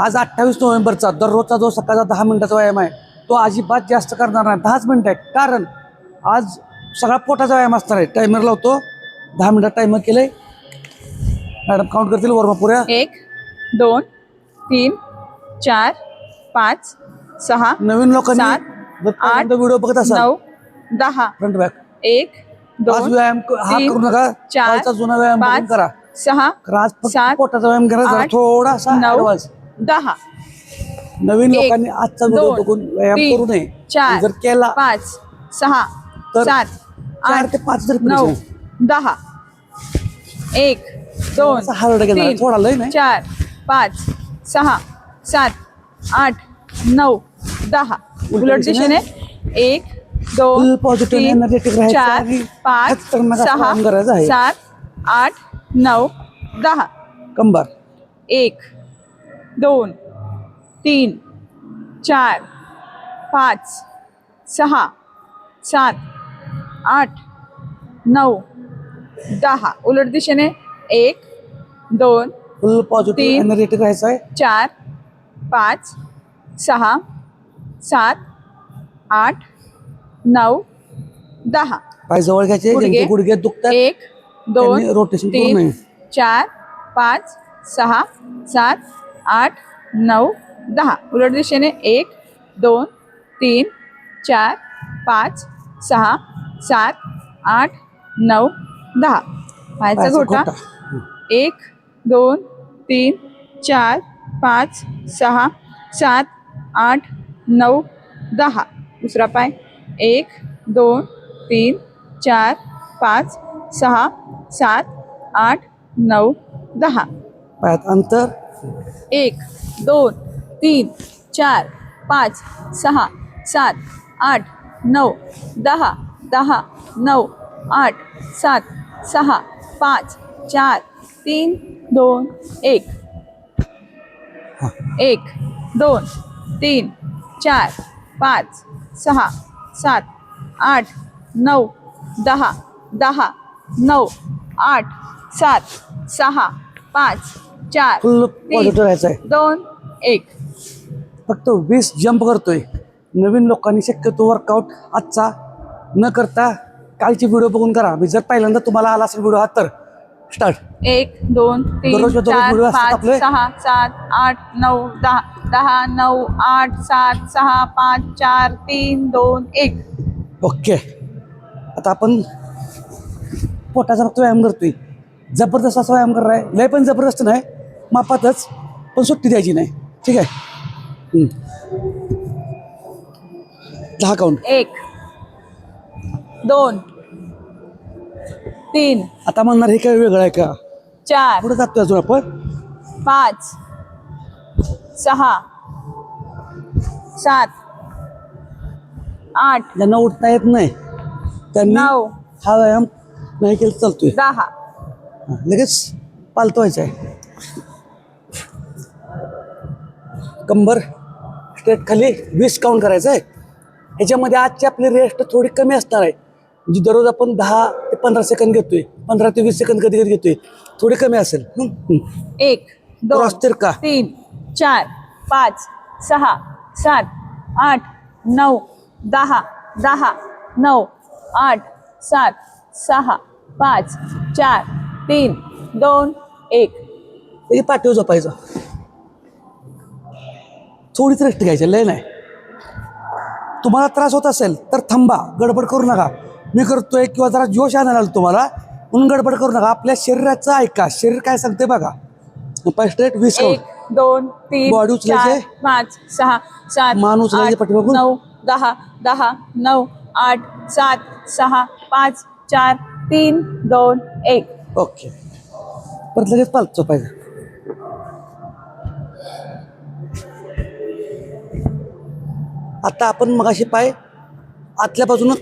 आज अठ्ठावीस नोव्हेंबरचा दररोजचा जो सकाळचा दहा मिनिटाचा व्यायाम आहे तो अजिबात जास्त करणार नाही. दहाच मिनिटं आहे कारण आज सगळा पोटाचा व्यायाम असणार आहे. टायमर लावतो. दहा मिनिटात टायमर केलंय. मॅडम काउंट करतील वरमा पुऱ्या. एक दोन तीन चार पाच सहा नवीन लोकांनी पहिल्यांदा व्हिडिओ बघत असाल. नऊ दहा. फ्रंट बॅक एक आज दोन व्यायाम क- हा तीन, करू नका. चार, कालचा जुना व्यायाम बघून पाच करा. सहा कारण आज फक्त सात, पोटाचा व्यायाम करा जरा आठ, थोडासा नऊ advance. दहा. नवीन एक, लोकांनी आजचा व्हिडिओ दोन, बघून व्यायाम तीन, करू नये. चार, जर केला पाच सहा तर सात चार आठ ते पाच जर नऊ दहा. एक दोन थोडासा हार्ड तीन, थोडा लय नाही. चार पाच सहा सात आठ नऊ दहा. उलट दिशेने? दिशेने एक दोन Full positive तीन energetic राहायचं चार आणि पाच सहा करायचा आहे. सात आठ नऊ दहा. कंबार. एक दोन तीन चार पाच सहा सात आठ नऊ दहा उलट दिशेने एक दोन फुल पॉझिटिव्ह तीन, एनर्जेटिक राहायचं आहे चार पाच सहा सात आठ नऊ दहा पाय जवळ घ्यायचे गुडघे. ज्यांचे गुडघे दुखतात एक दोन त्यांनी rotation करू तीन नये. चार पाच सहा सात आठ नऊ दहा. उलट दिशेने एक दोन तीन चार पाच सहा सात आठ नऊ दहा. पायाचा घोटा. एक दोन तीन चार पाच सहा सात आठ नऊ दहा. दुसरा पाय. एक दोन तीन चार पाच सहा सात आठ नऊ दहा. पायात अंतर. एक दोन तीन चार पाच सहा सात आठ नऊ दहा दहा नऊ आठ सात सहा पाच चार तीन दोन एक. एक दोन तीन चार पाच सहा सात आठ नऊ दहा दहा नऊ आठ सात सहा पाच चार पॉझिटिव्ह राहायचं आहे दोन एक. फक्त वीस जंप करतोय. नवीन लोकांनी शक्यतो वर्कआउट आजचा न करता कालची व्हिडिओ बघून करा. मी जर पहिल्यांदा तुम्हाला आला असेल व्हिडिओ हा तर स्टार्ट एक दोन तीन चार पाच? सहा सात आठ नऊ दहा दहा नऊ आठ सात सहा पाच चार तीन दोन एक. ओके आता आपण पोटाचा फक्त व्यायाम करतोय. जबरदस्त असा व्यायाम करणार. आहे लय पण जबरदस्त नाही मापातच पण सुट्टी द्यायची नाही. ठीक आहे. दहा काउंट एक दोन तीन आता म्हणणार हे काय वेगळं आहे का? चार पुढे जातोय अजून आपण. पाच सहा सात आठ ज्यांना उठता येत नाही त्यांनी नऊ हा व्यायाम नाही केला चालतोय. दहा. लगेच पालतवायचं आहे. कंबर स्ट्रेट खाली वीस काउंट करायचं आहे. ह्याच्यामध्ये आजची आपली रेस्ट थोडी कमी असणार आहे. म्हणजे दररोज आपण दहा ते पंधरा सेकंद घेतोय. पंधरा ते वीस सेकंद कधी कधी घेतोय. थोडी कमी असेल. एक दोन तिरका. तीन चार पाच सहा सात आठ नऊ दहा दहा नऊ आठ सात सहा पाच चार तीन दोन एक. हे पाठीवर झोपायचं. थोडीच रेस्ट घ्यायची लय नाही. तुम्हाला त्रास होत असेल तर थांबा गडबड करू नका. मी करतोय किंवा जरा जोश आणायला आलो तुम्हाला म्हणून गडबड करू नका. आपल्या शरीराचं ऐका शरीर काय सांगते बघा. स्ट्रेट वीस एक दोन तीन बॉडी उचलायचे. पाच सहा सात मान उचलायचे पाठीमागून. नऊ दहा दहा नऊ आठ सात सहा पाच चार तीन दोन एक. ओके. परत लगेच पालत पाहिजे आता आपण मगाशी पाय आतल्या बाजूनं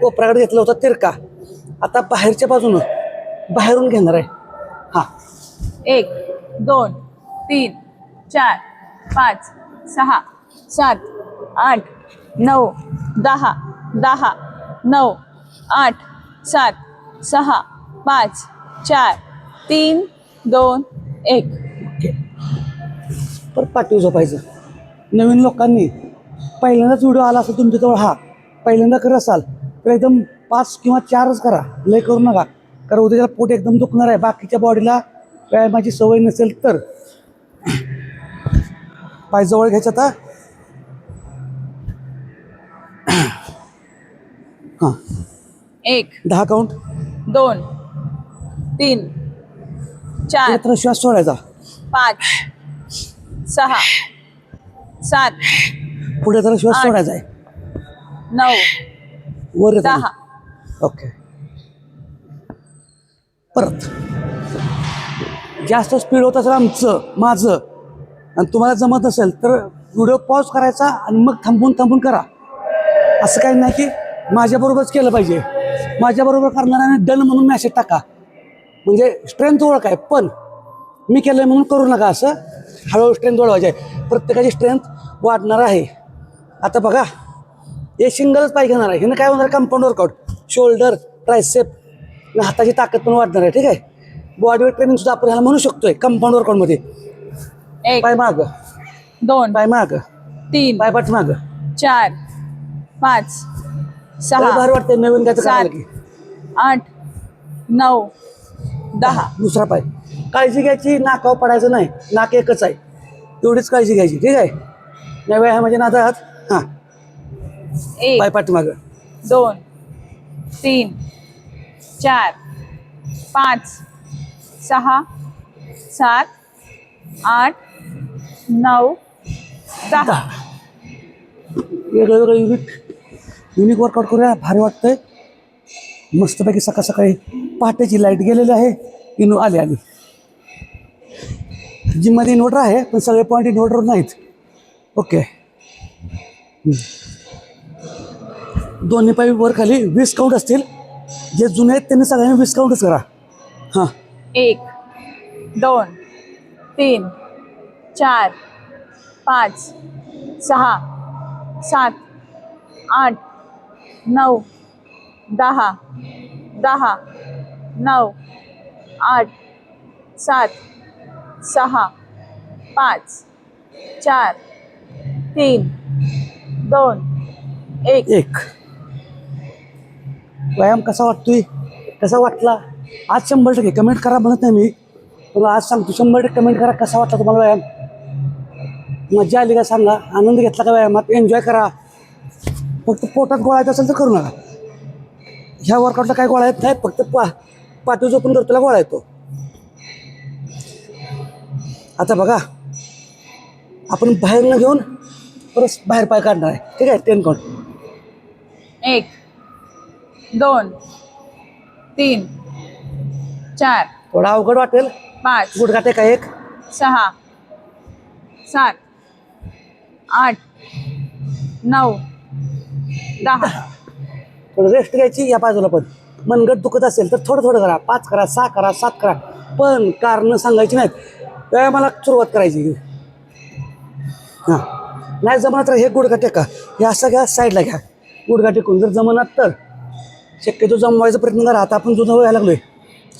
कोपऱ्याकडे घेतला होता तिरका. आता बाहेरच्या बाजूनं बाहेरून घेणार आहे. हा. एक दोन तीन चार पाच सहा सात आठ नऊ दहा दहा नऊ आठ सात सहा पाच चार तीन दोन एक. ओके. परत पाठीवर झोपायचं. नवीन लोकांनी पहिल्यांदाच व्हिडिओ आला असेल तुमच्याजवळ हा. पहिल्यांदा करत असाल तर एकदम पाच किंवा चारच करा. लय करू नका. कारण उद्याला पोट एकदम दुखणार आहे. बाकीच्या बॉडीला व्यायामाची सवय नसेल तर. पाय जवळ घ्यायचं आता. हां. एक दहा काउंट दोन तीन. चार. तर श्वास सोडायचा. पाच. सहा. सात. पुढे जरा श्वास. सोडायचा आहे. नऊ. वर. दहा. ओके. परत. जास्त स्पीड होत असेल आमचं माझं आणि तुम्हाला जमत नसेल तर व्हिडिओ पॉज करायचा आणि मग थांबून थांबून करा. असं काही नाही की माझ्याबरोबरच केलं पाहिजे. माझ्याबरोबर करणाऱ्याने डन म्हणून मॅसेज टाका. म्हणजे स्ट्रेंथ ओळख आहे. पण मी केलं म्हणून करू नका असं. हळूहळू स्ट्रेंथ वाढवायची आहे. प्रत्येकाची स्ट्रेंथ वाढणार आहे. आता बघा हे सिंगलच पाय घेणार आहे. ह्यानं काय होणार? कंपाऊंड वर्कआउट शोल्डर ट्रायसेप हाताची ताकद पण वाढणार आहे. ठीक आहे? बॉडीवर ट्रेनिंग सुद्धा आपण ह्याला म्हणू शकतोय. कंपाऊंड वर्कआउटमध्ये एक पाय माग. दोन पाय माग. तीन पाय पाठ माग. चार पाच सहा भारी वाटतंय. नवीन काय आठ नऊ दहा दुसरा पाय. काळजी घ्यायची नाकावर पडायचं नाही. नाक एकच आहे. एवढीच काळजी घ्यायची ठीक आहे? नाही व्यायामाच्या नादात हां. एक पाय पाठ माग दोन तीन चार पाच सहा सात आठ नऊ दहा. वेगळं वेगळं युनिट युनिक वर्कआउट करूया. भारी वाटतंय. मस्तपैकी सकाळ सकाळी पहाटेची लाइट गेलेली आहे. इनो आली आली. जिममध्ये इन्व्हर्टर आहे पण सगळे पॉईंट इन्व्हर्टर नाहीत. ओके. दोन्ही पाय वर खाली वीस काउंट असतील. जे जुने आहेत त्यांनी सगळ्यांनी वीस काउंटच करा. हां. एक दोन तीन चार पाच सहा सात आठ नऊ दहा दहा नऊ आठ सात सहा पाच चार तीन दोन एक. एक. व्यायाम कसा वाटतोय? कसा वाटला? आज शंभर टक्के कमेंट करा म्हणत नाही मी. तुला आज सांगतो शंभर टक्के कमेंट करा कसा वाटला तुम्हाला व्यायाम? मजा आली का सांगा? आनंद घेतला का व्यायामात? एन्जॉय करा. फक्त पोटात गोळायचं असेल तर करू नका. ह्या वर्कआउटला काय गोळा येत नाही फक्त पा पाठी करतो त्याला गोळा येतो. आता बघा आपण बाहेरनं घेऊन परत बाहेर पाय काढणार आहे. ठीक आहे टेन काउंट एक दोन तीन चार थोडा अवघड वाटेल. पाच गुडघा टेका एक. सहा सात आठ नऊ दहा. रेस्ट घ्यायची या बाजूला पण. मनगट दुखत असेल तर थोडं थोडं करा. पाच करा सहा करा सात करा. पण कारणं सांगायची नाहीत. व्यायामाला सुरुवात करायची. हां. नाही जमणार तर हे गुडघा टेका हे असं घ्या साईडला घ्या. गुडघा टेकून जर जमणार तर. शक्यतो जमवायचा प्रयत्न करा. आता आपण जुनं व्हायला लागलोय.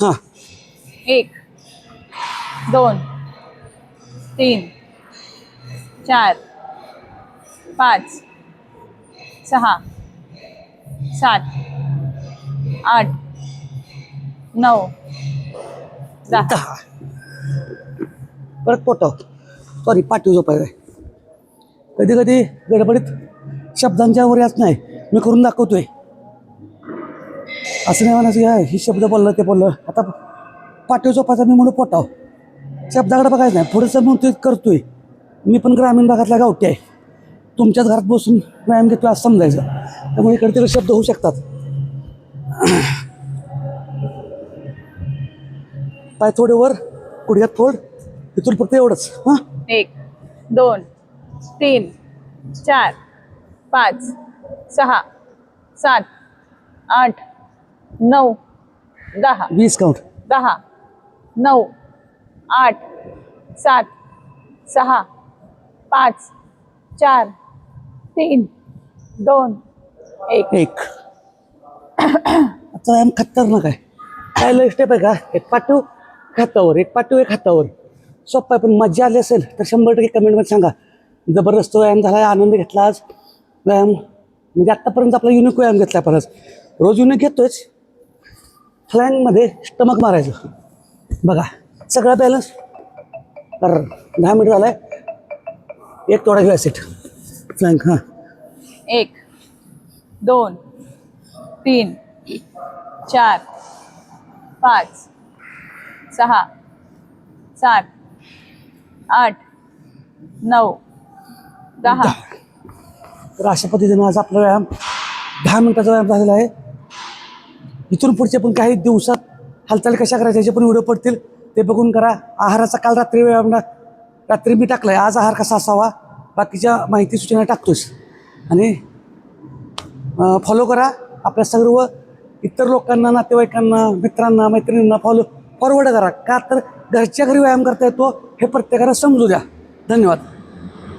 हां. एक दोन तीन चार पाच सहा सात आठ नऊ. दहा परत पोटाव. सॉरी पाठीव झोपाय कधी कधी गडबडीत शब्दांच्या वर याच नाही. मी करून दाखवतोय. असं नाही म्हणायचं ही शब्द बोललं ते बोललं. आता पाठीव झोपायचा मी म्हणून पोटाव. शब्दाकडे बघायचं नाही. पुढचं म्हणून करतोय. मी पण ग्रामीण भागातला गावठी आहे. तुमच्याच घरात बसून व्यायाम घेतोय असं समजायचं. त्यामुळे इकडे तिकडे शब्द होऊ शकतात. पाय थोडे वर गुडघ्यात फोड इथून फक्त एवढंच. हां? एक दोन तीन चार पाच सहा सात आठ नऊ दहा. वीस काउंट दहा नऊ आठ सात सहा पाच चार तीन दोन एक. एक. आता व्यायाम खतरनाक आहे. काय लय स्टेप आहे का? एक पाठव एक हातावर एक पाठव एक हातावर. सोपं आहे पण मजा आली असेल तर शंभर टक्के कमेंटमध्ये सांगा. जबरदस्त व्यायाम झाला आहे आनंद घेतला आज. व्यायाम म्हणजे आत्तापर्यंत आपला युनिक व्यायाम घेतला आहे परत रोज युनिक घेतोच फ्लँगमध्ये स्टमक मारायचं. बघा सगळा बॅलन्स तर दहा मिनिट झाला आहे एक थोडा घेऊया सेट फ्लँक हां. एक. दोन तीन चार पाच सहा सात आठ नऊ दहा. तर अशा पद्धतीनं आज आपला व्यायाम दहा मिनिटाचा व्यायाम झालेला आहे. इथून पुढचे पण काही दिवसात हालचाली कशा करायच्या याचे पण व्हिडिओ पडतील. ते बघून करा. आहाराचा काल रात्री व्यायाम रात्री मी टाकला आहे आज आहार कसा असावा? बाकीच्या माहिती सूचना टाकतोच आणि फॉलो करा. आपल्या सर्व इतर लोकांना नातेवाईकांना मित्रांना मैत्रिणींना फॉलो फॉरवर्ड करा. का तर घरच्या घरी व्यायाम करता येतो हे प्रत्येकाला समजू द्या. धन्यवाद.